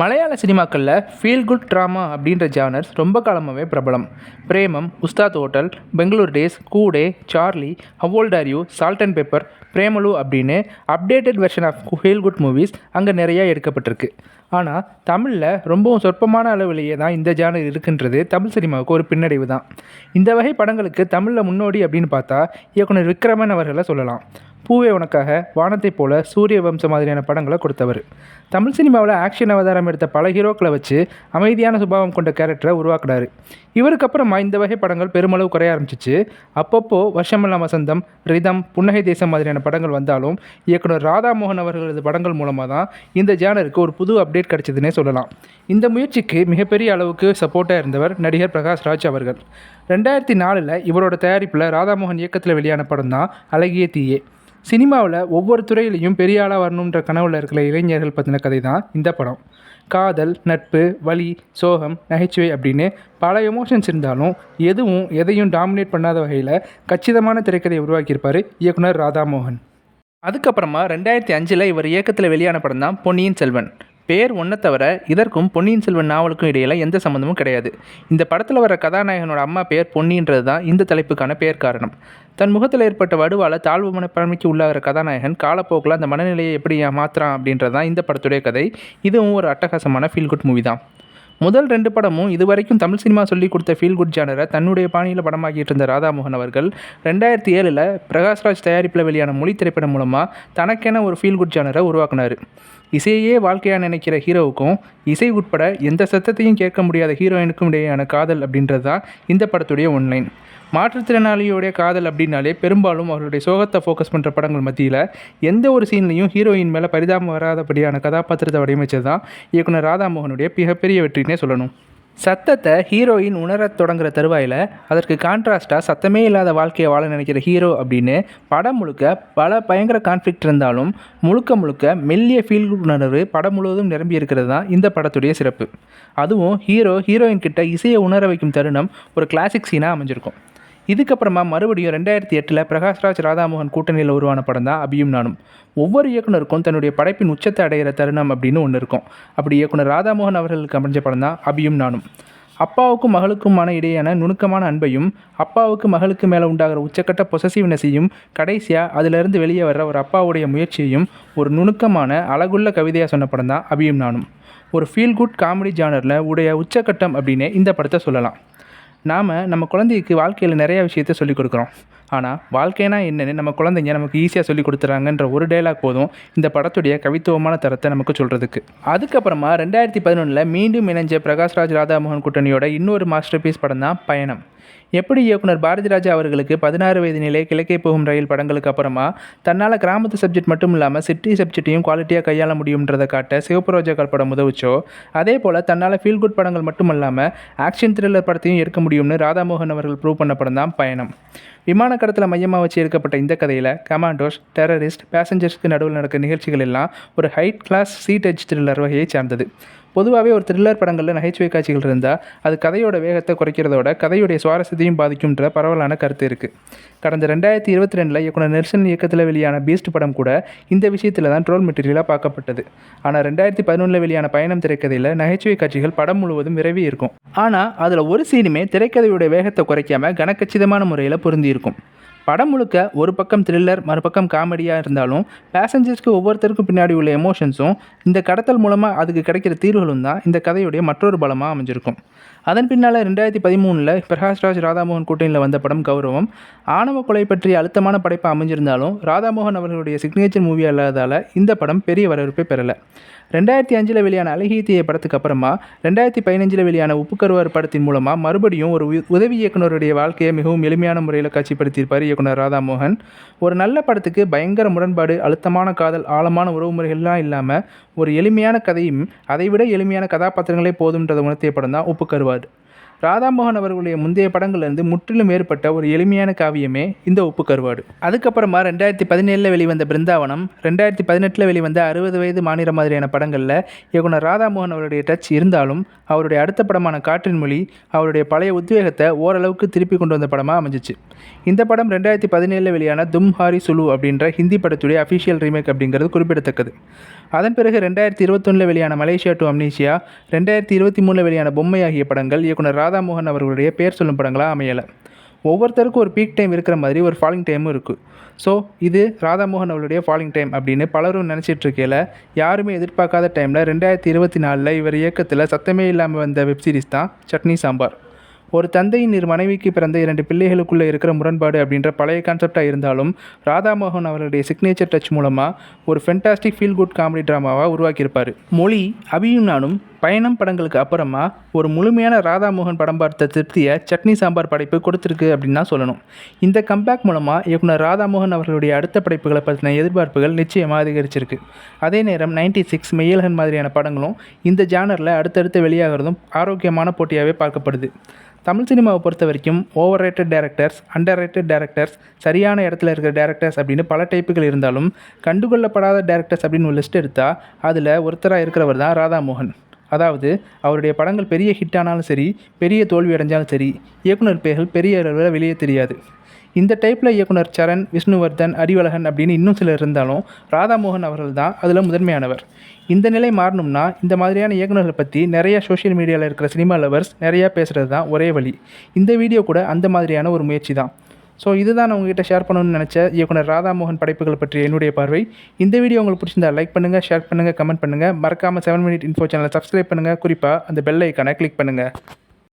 மலையாள சினிமாக்களில் feel good drama அப்படின்ற ஜானர்ஸ் ரொம்ப காலமாகவே பிரபலம். Premam Ustad Hotel Bangalore Days Koode Charlie How Old Are You Salt and Pepper Premalu அப்படின்னு updated version of feel good movies அங்கே நிறையா எடுக்கப்பட்டிருக்கு. ஆனால் தமிழில் ரொம்பவும் சொற்பமான அளவிலேயே தான் இந்த ஜானர் இருக்குன்றது தமிழ் சினிமாவுக்கு ஒரு பின்னடைவு தான். இந்த வகை படங்களுக்கு தமிழில் முன்னோடி அப்படின்னு பார்த்தா இயக்குனர் விக்ரமன் அவர்களை சொல்லலாம். பூவே உனக்காக வானத்தைப் போல சூரிய வம்சம் மாதிரியான படங்களை கொடுத்தவர். தமிழ் சினிமாவில் ஆக்ஷன் அவதாரம் எடுத்த பல ஹீரோக்களை வச்சு அமைதியான சுபாவம் கொண்ட கேரக்டரை உருவாக்குனாரு. இவருக்கு அப்புறமா இந்த வகை படங்கள் பெருமளவு குறைய ஆரம்பிச்சிச்சு. அப்பப்போ வருஷமெல்லாம் வசந்தம் ரிதம் புன்னகை தேசம் மாதிரியான படங்கள் வந்தாலும் இயக்குனர் ராதாமோகன் அவர்களது படங்கள் மூலமாக தான் இந்த ஜானருக்கு ஒரு புது அப்டேட் கிடைச்சதுன்னே சொல்லலாம். இந்த முயற்சிக்கு மிகப்பெரிய அளவுக்கு சப்போர்ட்டாக இருந்தவர் நடிகர் பிரகாஷ் ராஜ் அவர்கள். ரெண்டாயிரத்தி நாலில் இவரோட தயாரிப்பில் ராதாமோகன் இயக்கத்தில் வெளியான படம் தான் அழகிய தீயே. சினிமாவில் ஒவ்வொரு துறையிலையும் பெரிய ஆளாக வரணுன்ற கனவுல இருக்கிற இளைஞர்கள் பற்றின கதை தான் இந்த படம். காதல் நட்பு வலி சோகம் நகைச்சுவை அப்படின்னு பல எமோஷன்ஸ் இருந்தாலும் எதுவும் எதையும் டாமினேட் பண்ணாத வகையில் கச்சிதமான திரைக்கதையை உருவாக்கியிருப்பார் இயக்குனர் ராதாமோகன். அதுக்கப்புறமா ரெண்டாயிரத்தி அஞ்சில் இவர் இயக்கத்தில் வெளியான படம் தான் பொன்னியின் செல்வன். பேர் ஒன்றை தவிர இதற்கும் பொன்னியின் செல்வன் நாவலுக்கும் இடையில் எந்த சம்மந்தமும் கிடையாது. இந்த படத்தில் வர கதாநாயகனோட அம்மா பேர் பொன்னின்றது தான் இந்த தலைப்புக்கான பேர் காரணம். தன் முகத்தில் ஏற்பட்ட வடுவால் தாழ்வு மனப்பான்மைக்கு உள்ளாகிற கதாநாயகன் காலப்போக்கில் அந்த மனநிலையை எப்படி மாற்றுறான் அப்படின்றது தான் இந்த படத்துடைய கதை. இதுவும் ஒரு அட்டகாசமான ஃபீல் குட் மூவி தான். முதல் ரெண்டு படமும் இதுவரைக்கும் தமிழ் சினிமா சொல்லி கொடுத்த ஃபீல் குட் ஜானரை தன்னுடைய பாணியில் படமாக்கிட்டு இருந்த ராதாமோகன் அவர்கள் ரெண்டாயிரத்தி ஏழில் பிரகாஷ்ராஜ் தயாரிப்பில் வெளியான மொழி திரைப்படம் மூலமாக தனக்கென ஒரு ஃபீல் குட் ஜானரை உருவாக்குனார். இசையே வாழ்க்கையாக நினைக்கிற ஹீரோவுக்கும் இசை உட்பட எந்த சத்தத்தையும் கேட்க முடியாத ஹீரோயினுக்கும் இடையேயான காதல் அப்படின்றது தான் இந்த படத்துடைய ஒன்லைன் மாற்றுத்திறனாளியோடைய காதல் அப்படின்னாலே பெரும்பாலும் அவர்களுடைய சோகத்தை ஃபோக்கஸ் பண்ணுற படங்கள் மத்தியில் எந்த ஒரு சீன்லையும் ஹீரோயின் மேலே பரிதாபம் வராதபடியான கதாபாத்திரத்தை வடிவமைச்சது தான் இயக்குனர் ராதாமோகனுடைய மிகப்பெரிய வெற்றினே சொல்லணும். சத்தத்தை ஹீரோயின் உணரத் தொடங்குற தருவாயில் அதற்கு கான்ட்ராஸ்ட்டாக சத்தமே இல்லாத வாழ்க்கையை வாழ நினைக்கிற ஹீரோ அப்படின்னு படம் முழுக்க பல பயங்கர கான்ஃப்ளிக்ட் இருந்தாலும் முழுக்க முழுக்க மெல்லிய ஃபீல் உணர்வு படம் முழுவதும் நிரம்பி இருக்கிறது தான் இந்த படத்துடைய சிறப்பு. அதுவும் ஹீரோ ஹீரோயின் கிட்ட இசையை உணர வைக்கும் தருணம் ஒரு கிளாசிக் சீனாக அமைஞ்சிருக்கும். இதுக்கப்புறமா மறுபடியும் ரெண்டாயிரத்தி எட்டில் பிரகாஷ்ராஜ் ராதாமோகன் கூட்டணியில் உருவான படம் தான் அபியும் நானும். ஒவ்வொரு இயக்குனருக்கும் தன்னுடைய படைப்பின் உச்சத்தை அடைகிற தருணம் அப்படின்னு ஒன்று இருக்கும். அப்படி இயக்குனர் ராதாமோகன் அவர்களுக்கு அமைஞ்ச படம் தான் அபியும் நானும். அப்பாவுக்கும் மகளுக்குமான இடையான நுணுக்கமான அன்பையும் அப்பாவுக்கு மகளுக்கு மேலே உண்டாகிற உச்சக்கட்ட பொசசிவ்னஸையும் கடைசியாக அதிலிருந்து வெளியே வர்ற ஒரு அப்பாவுடைய முயற்சியையும் ஒரு நுணுக்கமான அழகுள்ள கவிதையாக சொன்ன படம் தான் அபியும் நானும். ஒரு ஃபீல் குட் காமெடி ஜானரில் உடைய உச்சக்கட்டம் அப்படின்னே இந்த படத்தை சொல்லலாம். நாம் நம்ம குழந்தைக்கு வாழ்க்கையில் நிறைய விஷயத்த சொல்லிக் கொடுக்குறோம். ஆனால் வாழ்க்கைனா என்னென்னு நம்ம குழந்தைங்க நமக்கு ஈஸியாக சொல்லி கொடுத்துறாங்கன்ற ஒரு டைலாக் போதும் இந்த படத்துடைய கவித்துவமான தரத்தை நமக்கு சொல்கிறதுக்கு அதுக்கப்புறமா ரெண்டாயிரத்தி பதினொன்றில் மீண்டும் இணைஞ்ச பிரகாஷ்ராஜ் ராதாமோகன் கூட்டணியோட இன்னொரு மாஸ்டர் பீஸ் படம் தான் பயணம். எப்படி இயக்குனர் பாரதி ராஜா அவர்களுக்கு பதினாறு வயது நிலை கிழக்கே போகும் ரயில் படங்களுக்கு அப்புறமா தன்னால் கிராமத்து சப்ஜெக்ட் மட்டும் இல்லாமல் சிட்டி சப்ஜெக்டையும் குவாலிட்டியாக கையாள முடியுன்றதை காட்ட சிவப்பு ரோஜாக்கள் படம் உதவுச்சோ? அதே போல் தன்னால் ஃபீல் குட் படங்கள் மட்டும் இல்லாமல் ஆக்ஷன் த்ரில்லர் படத்தையும் எடுக்க முடியும்னு ராதாமோகன் அவர்கள் ப்ரூவ் பண்ண படம் தான் பயணம். விமான கடத்தில் மையமாக வச்சு எடுக்கப்பட்ட இந்த கதையில் கமாண்டோஸ் டெரரிஸ்ட் பேசஞ்சர்ஸ்க்கு நடுவில் நடக்கிற நிகழ்ச்சிகள் எல்லாம் ஒரு high class seat edge thriller வகையை சார்ந்தது. பொதுவாகவே ஒரு த்ரில்லர் படங்களில் நகைச்சுவை காட்சிகள் இருந்தால் அது கதையோட வேகத்தை குறைக்கிறதோட கதையுடைய சுவாரஸ்யத்தையும் பாதிக்கும்ன்ற பரவலான கருத்து இருக்குது கடந்த ரெண்டாயிரத்தி இருபத்தி ரெண்டில் இயக்குனர் நெர்சன் இயக்கத்தில் வெளியான பீஸ்ட் படம் கூட இந்த விஷயத்தில் தான் ட்ரோல் மெட்டீரியலாக பார்க்கப்பட்டது. ஆனால் ரெண்டாயிரத்தி பதினொன்றில் வெளியான பயணம் திரைக்கதையில் நகைச்சுவை காட்சிகள் படம் முழுவதும் விரைவி இருக்கும். ஆனால் அதில் ஒரு சீனுமே திரைக்கதையுடைய வேகத்தை குறைக்காமல் கனக்கச்சிதமான முறையில் பொருந்தியிருக்கும் படம் முழுக்க ஒரு பக்கம் த்ரில்லர் மறுபக்கம் காமெடியாக இருந்தாலும் பேசஞ்சர்ஸ்க்கு ஒவ்வொருத்தருக்கும் பின்னாடி உள்ள எமோஷன்ஸும் இந்த கடத்தல் மூலமாக அதுக்கு கிடைக்கிற தீர்வுகளும் தான் இந்த கதையுடைய மற்றொரு பலமாக அமைஞ்சிருக்கும். அதன் பின்னால் ரெண்டாயிரத்தி பதிமூணில் பிரகாஷ்ராஜ் ராதாமோகன் கூட்டணியில் வந்த படம் கௌரவம். ஆணவ கொலை பற்றிய அழுத்தமான படைப்பாக அமைஞ்சிருந்தாலும் ராதாமோகன் அவர்களுடைய சிக்னேச்சர் மூவி அல்லாததால் இந்த படம் பெரிய வரவேற்பை பெறலை. ரெண்டாயிரத்தி அஞ்சில் வெளியான அழகிய படத்துக்கு அப்புறமா ரெண்டாயிரத்தி பதினஞ்சில் வெளியான உப்புக்கருவார் படத்தின் மூலமாக மறுபடியும் ஒரு உதவி இயக்குனருடைய வாழ்க்கையை மிகவும் எளிமையான முறையில் காட்சிப்படுத்தியிருப்பார் இயக்குனர் ராதாமோகன். ஒரு நல்ல படத்துக்கு பயங்கர முரண்பாடு அழுத்தமான காதல் ஆழமான உறவுமுறைகள்லாம் இல்லாமல் ஒரு எளிமையான கதையும் அதைவிட எளிமையான கதாபாத்திரங்களே போதுன்றதை உணர்த்திய படம் தான் உப்புக்கருவார் ராதாமோகன் அவர்களுடைய முந்தைய படங்கள்லேருந்து முற்றிலும் ஏற்பட்ட ஒரு எளிமையான காவியமே இந்த உப்பு கருவாடு அதுக்கப்புறமா ரெண்டாயிரத்தி பதினேழில் வெளிவந்த பிருந்தாவனம் ரெண்டாயிரத்தி பதினெட்டில் வெளிவந்த அறுபது வயது மாநில மாதிரியான படங்களில் இயக்குனர் ராதாமோகன் அவருடைய டச் இருந்தாலும் அவருடைய அடுத்த படமான காற்றின் மொழி அவருடைய பழைய உத்வேகத்தை ஓரளவுக்கு திருப்பி கொண்டு வந்த படமாக அமைஞ்சிச்சு. இந்த படம் ரெண்டாயிரத்தி பதினேழில் வெளியான தும் ஹாரி சுலு அப்படின்ற ஹிந்தி படத்துடைய அஃபிஷியல் ரீமேக் அப்படிங்கிறது குறிப்பிடத்தக்கது. அதன் பிறகு ரெண்டாயிரத்தி இருபத்தொன்னில் வெளியான மலேசியா டு அம்னீஷியா ரெண்டாயிரத்தி இருபத்தி மூணில் வெளியான பொம்மை ஆகிய படங்கள் இயக்குனர் ராதாமோகன் அவர்களுடைய பேர் சொல்லும் படங்களாக அமையலை. ஒவ்வொருத்தருக்கும் ஒரு பீக் டைம் இருக்கிற மாதிரி ஒரு ஃபாலிங் டைமும் இருக்குது ஸோ இது ராதாமோகன் அவருடைய ஃபாலிங் டைம் அப்படின்னு பலரும் நினச்சிட்டு இருக்கையில் யாருமே எதிர்பார்க்காத டைமில் ரெண்டாயிரத்தி இருபத்தி நாலில் இவர் இயக்கத்தில் சத்தமே இல்லாமல் வந்த வெப்சீரிஸ் தான் சட்னி சாம்பார். ஒரு தந்தையின் இரு மனைவிக்கு பிறந்த இரண்டு பிள்ளைகளுக்குள்ளே இருக்கிற முரண்பாடு அப்படின்ற பழைய கான்செப்டாக இருந்தாலும் ராதாமோகன் அவர்களுடைய சிக்னேச்சர் டச் மூலமாக ஒரு ஃபென்டாஸ்டிக் ஃபீல் குட் காமெடி ட்ராமாவாக உருவாக்கியிருப்பார். மொழி அபியும் நானும் பயணம் படங்களுக்கு அப்புறமா ஒரு முழுமையான ராதாமோகன் படம் பார்த்த திருப்தியை சட்னி சாம்பார் படைப்பு கொடுத்துருக்கு அப்படின்னு தான் சொல்லணும். இந்த கம்பேக் மூலமாக இயக்குனர் ராதாமோகன் அவர்களுடைய அடுத்த படைப்புகளை பற்றின எதிர்பார்ப்புகள் நிச்சயமாக அதிகரிச்சிருக்கு. அதே நேரம் நைன்டி சிக்ஸ் மெய்யலகன் மாதிரியான படங்களும் இந்த ஜானரில் அடுத்தடுத்து வெளியாகிறதும் ஆரோக்கியமான போட்டியாகவே பார்க்கப்படுது. தமிழ் சினிமாவை பொறுத்த வரைக்கும் over rated directors under rated directors சரியான இடத்துல இருக்கிற டேரக்டர்ஸ் அப்படின்னு பல டைப்புகள் இருந்தாலும் கண்டுகொள்ளப்படாத டேரக்டர்ஸ் அப்படின்னு ஒரு லிஸ்ட் எடுத்தால் அதில் ஒருத்தராக இருக்கிறவர் தான் ராதாமோகன். அதாவது அவருடைய படங்கள் பெரிய ஹிட் ஆனாலும் சரி பெரிய தோல்வி அடைஞ்சாலும் சரி இயக்குனர் பெயர்கள் பெரிய அளவில் வெளியே தெரியாது. இந்த டைப்பில் இயக்குனர் சரண் விஷ்ணுவர்தன் அறிவழகன் அப்படின்னு இன்னும் சிலர் இருந்தாலும் ராதாமோகன் அவர்கள் தான் அதில் முதன்மையானவர். இந்த நிலை மாறணும்னா இந்த மாதிரியான இயக்குனர்களை பற்றி நிறைய சோஷியல் மீடியாவில் இருக்கிற சினிமா லவர்ஸ் நிறையா பேசுகிறது தான் ஒரே வழி. இந்த வீடியோ கூட அந்த மாதிரியான ஒரு முயற்சி தான். ஸோ இதுதான் நான் உங்ககிட்ட ஷேர் பண்ணணும்னு நினச்ச இயக்குனர் ராதாமோகன் படைப்புகள் பற்றி என்னுடைய பார்வை. இந்த வீடியோ உங்களுக்கு பிடிச்சிருந்தா லைக் பண்ணுங்கள் ஷேர் பண்ணுங்கள் கமெண்ட் பண்ணுங்கள் மறக்காமல் செவன் மினிட் இன்ஃபோ சேனலை சப்ஸ்கிரைப் பண்ணுங்கள் குறிப்பாக அந்த பெல் ஐக்கானை கிளிக் பண்ணுங்கள்